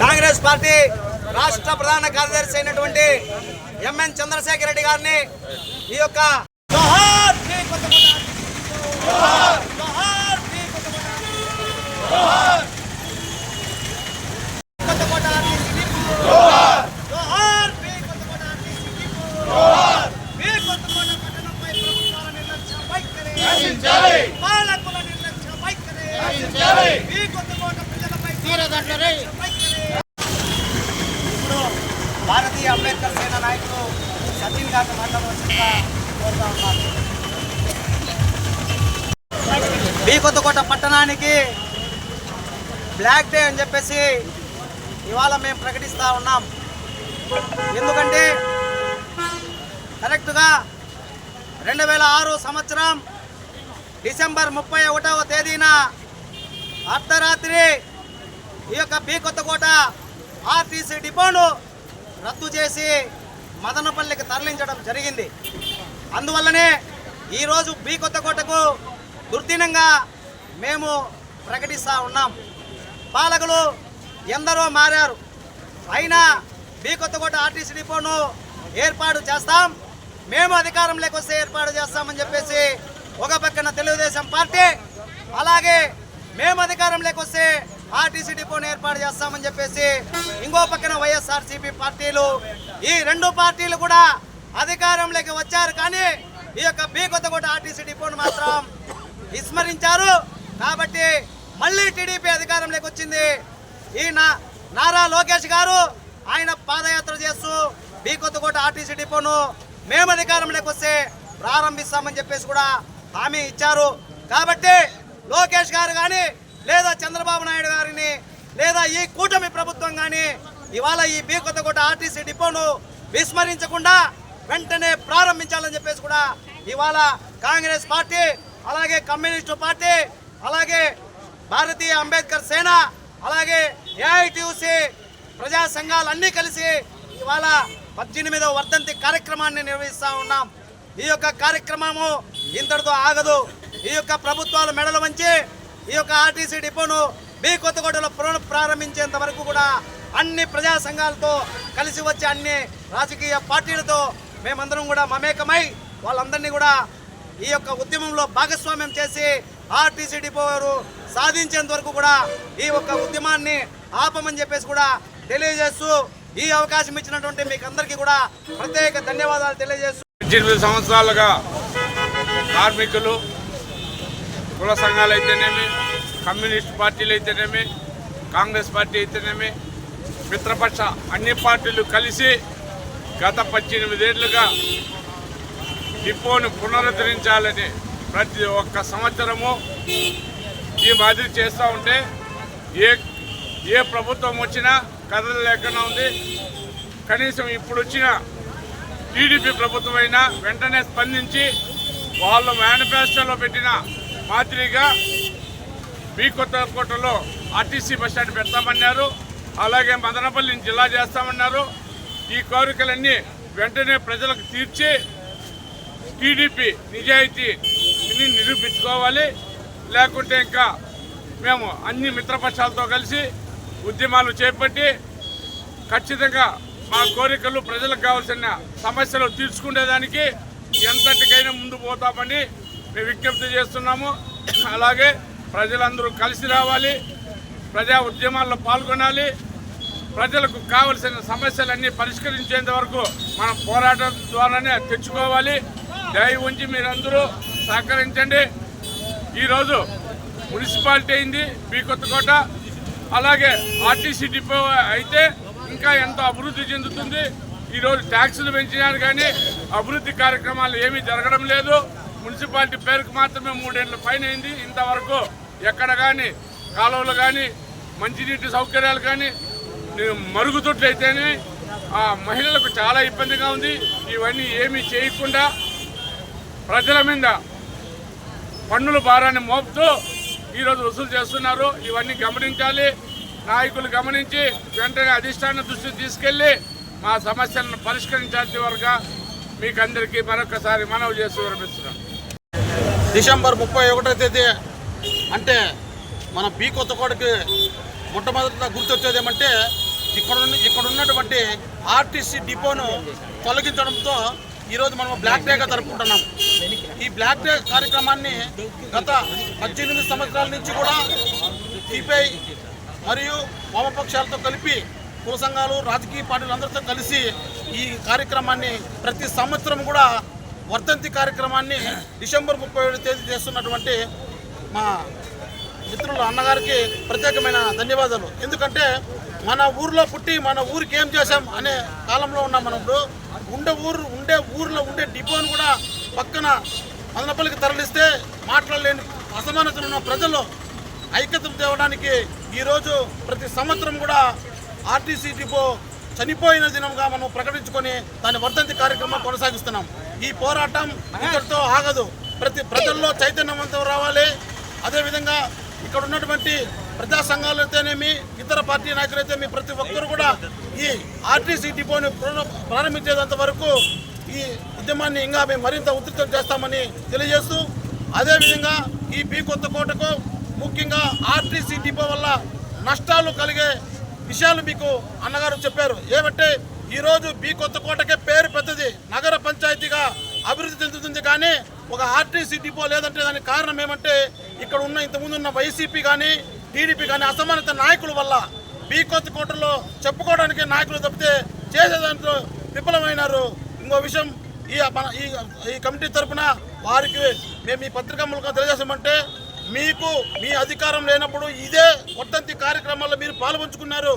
Congress party రాష్ట్ర ప్రధాన కార్యదర్శి అయినటువంటి ఎంఎన్ చంద్రశేఖర్ రెడ్డి గారిని ఈ యొక్క ఇప్పుడు భారతీయ అంబేద్కర్ సేన నాయకులు సచిన్ గారిని మాట్లాడవలసిందిగా కోరుతా ఉన్నారు బి కొత్తకోట పట్టణానికి బ్లాక్ డే అని చెప్పేసి ఇవాళ మేము ప్రకటిస్తూ ఉన్నాం. ఎందుకంటే కరెక్ట్గా రెండు వేల ఆరు సంవత్సరం డిసెంబర్ ముప్పై ఒకటవ తేదీన అర్ధరాత్రి ఈ యొక్క బి కొత్తకోట ఆర్టీసీ డిపోను రద్దు చేసి మదనపల్లికి తరలించడం జరిగింది. అందువల్లనే ఈరోజు బి కొత్తకోటకు దుర్దినంగా మేము ప్రకటిస్తూ ఉన్నాం. పాలకులు ఎందరో మారారు. అయినా బి కొత్తకోట ఆర్టీసీ డిపోను ఏర్పాటు చేస్తాం. మేము అధికారంలోకి వస్తే ఏర్పాటు చేస్తామని చెప్పేసి ఒక పక్కన తెలుగుదేశం పార్టీ అలాగే మేము అధికారంలోకి వస్తే ఆర్టీసీ డిపోను ఏర్పాటు చేస్తామని చెప్పేసి ఇంకో పక్కన వైఎస్ఆర్సీపీ పార్టీలు ఈ రెండు పార్టీలు కూడా అధికారంలోకి వచ్చారు కానీ ఈ యొక్క బి కొత్తకోట ఆర్టీసీ డిపోను మాత్రం విస్మరించారు. కాబట్టి మళ్ళీ టీడీపీ అధికారంలోకి వచ్చింది. ఈ నా నారా లోకేష్ గారు ఆయన పాదయాత్ర చేస్తూ బి కొత్తకోట ఆర్టీసీ డిపోను మేము అధికారంలోకి వస్తే ప్రారంభిస్తామని చెప్పేసి కూడా హామీ ఇచ్చారు. కాబట్టి లోకేష్ గారు కానీ లేదా చంద్రబాబు నాయుడు గారిని లేదా ఈ కూటమి ప్రభుత్వం కానీ ఇవాళ ఈ బీ కొత్తకోట ఆర్టీసీ డిపోను విస్మరించకుండా వెంటనే ప్రారంభించాలని చెప్పేసి కూడా ఇవాళ కాంగ్రెస్ పార్టీ అలాగే కమ్యూనిస్టు పార్టీ అలాగే భారతీయ అంబేద్కర్ సేన అలాగే ఏఐటియుసి ప్రజా సంఘాలన్నీ కలిసి ఇవాళ పద్దెనిమిదవ వర్ధంతి కార్యక్రమాన్ని నిర్వహిస్తా ఉన్నాం. ఈ యొక్క కార్యక్రమము ఇంతటితో ఆగదు. ఈ యొక్క ప్రభుత్వాలు మెడలు వంచి ఈ యొక్క ఆర్టీసీ డిపోను బి కొత్తగూడలో పునః ప్రారంభించేంత వరకు కూడా అన్ని ప్రజా సంఘాలతో కలిసి వచ్చే అన్ని రాజకీయ పార్టీలతో మేమందరం కూడా మమేకమై వాళ్ళందరినీ కూడా ఈ యొక్క ఉద్యమంలో భాగస్వామ్యం చేసి ఆర్టీసీ డిపో వారు సాధించేంత వరకు కూడా ఈ యొక్క ఉద్యమాన్ని ఆపమని చెప్పేసి కూడా తెలియజేస్తూ ఈ అవకాశం ఇచ్చినటువంటి మీకు అందరికీ కూడా ప్రత్యేక ధన్యవాదాలు తెలియజేస్తూ పద్దెనిమిది సంవత్సరాలుగా కార్మికులు కుల సంఘాలు అయితేనేమి కమ్యూనిస్ట్ పార్టీలు అయితేనేమి కాంగ్రెస్ పార్టీ అయితేనేమి మిత్రపక్ష అన్ని పార్టీలు కలిసి గత పద్దెనిమిదేళ్ళుగా డిపోను పునరుద్ధరించాలని ప్రతి ఒక్క సంవత్సరము ఈ మాదిరి చేస్తూ ఉంటే ఏ ఏ ప్రభుత్వం వచ్చినా కథలు లేకుండా ఉంది. కనీసం ఇప్పుడు వచ్చిన టీడీపీ ప్రభుత్వం అయినా వెంటనే స్పందించి వాళ్ళు మేనిఫెస్టోలో పెట్టిన మాదిరిగా బీ కొత్తకోటలో ఆర్టీసీ బస్ స్టాండ్ పెడతామన్నారు. అలాగే మదనపల్లిని జిల్లా చేస్తామన్నారు. ఈ కోరికలన్నీ వెంటనే ప్రజలకు తీర్చి టీడీపీ నిజాయితీని నిరూపించుకోవాలి. లేకుంటే ఇంకా మేము అన్ని మిత్రపక్షాలతో కలిసి ఉద్యమాలు చేపట్టి ఖచ్చితంగా మా కోరికలు ప్రజలకు కావాల్సిన సమస్యలు తీర్చుకునేదానికి ఎంతటికైనా ముందు పోతామని మేము విజ్ఞప్తి చేస్తున్నాము. అలాగే ప్రజలందరూ కలిసి రావాలి. ప్రజా ఉద్యమాల్లో పాల్గొనాలి. ప్రజలకు కావలసిన సమస్యలన్నీ పరిష్కరించేంత వరకు మనం పోరాటం ద్వారానే తెచ్చుకోవాలి. దయ ఉంచి మీరందరూ సహకరించండి. ఈరోజు మున్సిపాలిటీ అయింది బీ కొత్తకోట. అలాగే ఆర్టీసీ డిపో అయితే ఇంకా ఎంతో అభివృద్ధి చెందుతుంది. ఈరోజు ట్యాక్సులు పెంచినారు కానీ అభివృద్ధి కార్యక్రమాలు ఏమీ జరగడం లేదు. మున్సిపాలిటీ పేరుకు మాత్రమే మూడేళ్ళ పైన అయింది. ఇంతవరకు ఎక్కడ కానీ కాలువలు కానీ మంచినీటి సౌకర్యాలు కానీ మరుగుదొడ్లయితేనే ఆ మహిళలకు చాలా ఇబ్బందిగా ఉంది. ఇవన్నీ ఏమీ చేయకుండా ప్రజల మీద పన్నుల భారాన్ని మోపుతూ ఈరోజు వసూలు చేస్తున్నారు. ఇవన్నీ గమనించాలి. నాయకులు గమనించి వెంటనే అధిష్టాన దృష్టికి తీసుకెళ్ళి మా సమస్యలను పరిష్కరించాల్సి వరకు మీకు అందరికీ మరొకసారి మనవి చేసి విరమిస్తున్నాం డిసెంబర్ ముప్పై ఒకటో తేదీ అంటే మన బీ కొత్తకోటకి మొట్టమొదటిగా గుర్తొచ్చేది ఏమంటే ఇక్కడ ఇక్కడ ఉన్నటువంటి ఆర్టీసీ డిపోను తొలగించడంతో ఈరోజు మనం బ్లాక్ డేగా జరుపుకుంటున్నాం. ఈ బ్లాక్ డే కార్యక్రమాన్ని గత పద్దెనిమిది సంవత్సరాల నుంచి కూడా సిపిఐ మరియు వామపక్షాలతో కలిపి కుల సంఘాలు రాజకీయ పార్టీలు అందరితో కలిసి ఈ కార్యక్రమాన్ని ప్రతి సంవత్సరం కూడా వర్ధంతి కార్యక్రమాన్ని డిసెంబర్ ముప్పై ఏడు తేదీ చేస్తున్నటువంటి మా మిత్రులు అన్నగారికి ప్రత్యేకమైన ధన్యవాదాలు. ఎందుకంటే మన ఊర్లో పుట్టి మన ఊరికి ఏం చేశాం అనే కాలంలో ఉన్నాం మనం ఇప్పుడు. ఉండే ఊరు ఉండే ఊర్లో ఉండే డిపోను కూడా పక్కన మదనపల్లికి తరలిస్తే మాట్లాడలేని అసమానతలు ఉన్న ప్రజలు ఐక్యత తేవడానికి ఈరోజు ప్రతి సంవత్సరం కూడా ఆర్టీసీ డిపో చనిపోయిన దినంగా మనం ప్రకటించుకొని దాని వర్ధంతి కార్యక్రమం కొనసాగిస్తున్నాం. ఈ పోరాటం ఇక్కడితో ఆగదు. ప్రతి ప్రజల్లో చైతన్యవంతం రావాలి. అదేవిధంగా ఇక్కడ ఉన్నటువంటి ప్రజా సంఘాలు అయితేనేమి ఇతర పార్టీ నాయకులు అయితే ప్రతి ఒక్కరు కూడా ఈ ఆర్టీసీ డిపోని ప్రారంభించేంత వరకు ఈ ఉద్యమాన్ని ఇంకా మేము మరింత ఉధృతం చేస్తామని తెలియజేస్తూ అదేవిధంగా ఈ బి కొత్త కోటకు ముఖ్యంగా ఆర్టీసీ డిపో వల్ల నష్టాలు కలిగే విషయాలు మీకు అన్నగారు చెప్పారు. ఏమంటే ఈరోజు బి కొత్త కోటకే పేరు పెద్దది. నగర పంచాయతీగా అభివృద్ధి చెందుతుంది కానీ ఒక ఆర్టీసీ డిపో లేదంటే దానికి కారణం ఏమంటే ఇక్కడ ఉన్న ఇంతకుముందు ఉన్న వైసీపీ కానీ టీడీపీ కానీ అసమానత నాయకుల వల్ల బి కొత్త కోటలో చెప్పుకోవడానికి నాయకులు తప్పితే చేసేదాంట్లో విఫలమైనారు. ఇంకో విషయం ఈ మన ఈ కమిటీ తరపున వారికి మేము ఈ పత్రికా మూలకంగా తెలియజేసామంటే మీకు మీ అధికారం లేనప్పుడు ఇదే వర్తంతి కార్యక్రమాల్లో మీరు పాల్పంచుకున్నారు.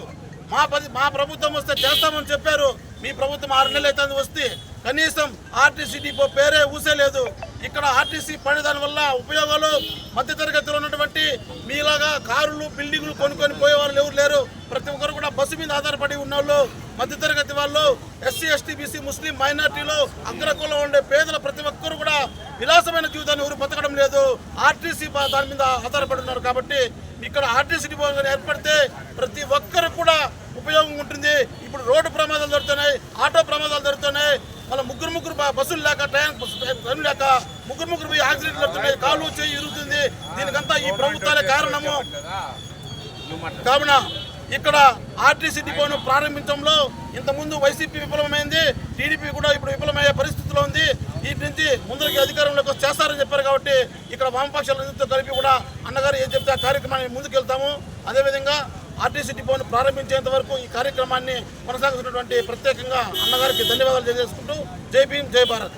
మా పది మా ప్రభుత్వం వస్తే చేస్తామని చెప్పారు. మీ ప్రభుత్వం ఆరు నెలలు అయితే వస్తే. కనీసం ఆర్టీసీ డిపో పేరే ఊసేలేదు ఇక్కడ ఆర్టీసీ పడేదాని వల్ల ఉపయోగాలు మధ్యతరగతిలో ఉన్నటువంటి మీలాగా కారులు బిల్డింగ్లు కొనుక్కొని పోయే వాళ్ళు ఎవరు లేరు. ప్రతి ఒక్కరు కూడా బస్సు మీద ఆధారపడి ఉన్న వాళ్ళు మధ్యతరగతి వాళ్ళు ఎస్సీ ఎస్టీ బీసీ ముస్లిం మైనార్టీలు అగ్రకులం ఉండే పేదల ప్రతి ఒక్కరు కూడా విలాసమైన జీవితాన్ని ఎవరు బతకడం లేదు. ఆర్టీసీ దాని మీద ఆధారపడి ఉన్నారు కాబట్టి ఇక్కడ ఆర్టీసీ డిపో ఏర్పడితే ప్రతి ఒక్కరు కూడా ఉపయోగం ఉంటుంది. ఇప్పుడు రోడ్డు ప్రమాదాలు జరుగుతున్నాయి ఆటో ప్రమాదాలు జరుగుతున్నాయి. మళ్ళీ ముగ్గురు ముగ్గురు బస్సులు లేక ట్రైన్ ట్రైన్ లేక ముగ్గురు ముగ్గురు పోయి యాక్సిడెంట్లు జరుగుతున్నాయి. కాలు చేయి ఇరుగుతుంది. దీనికంతా ఈ ప్రభుత్వాలే కారణము. కావున ఇక్కడ ఆర్టీసీ డిపోను ప్రారంభించడంలో ఇంతకుముందు వైసీపీ విఫలమైంది. టీడీపీ కూడా ఇప్పుడు విఫలమయ్యే పరిస్థితిలో ఉంది. వీటి నుంచి ముందరికి అధికారంలోకి చేస్తారని చెప్పారు కాబట్టి ఇక్కడ వామపక్షాలతో కలిపి కూడా అన్నగారు ఏం చెప్తే ఆ కార్యక్రమాన్ని ముందుకెళ్తాము. అదేవిధంగా ఆర్టీసీ డిపోను ప్రారంభించేంత వరకు ఈ కార్యక్రమాన్ని కొనసాగుతున్నటువంటి ప్రత్యేకంగా అన్నగారికి ధన్యవాదాలు తెలియజేసుకుంటూ జై భీమ్ జై భారత్.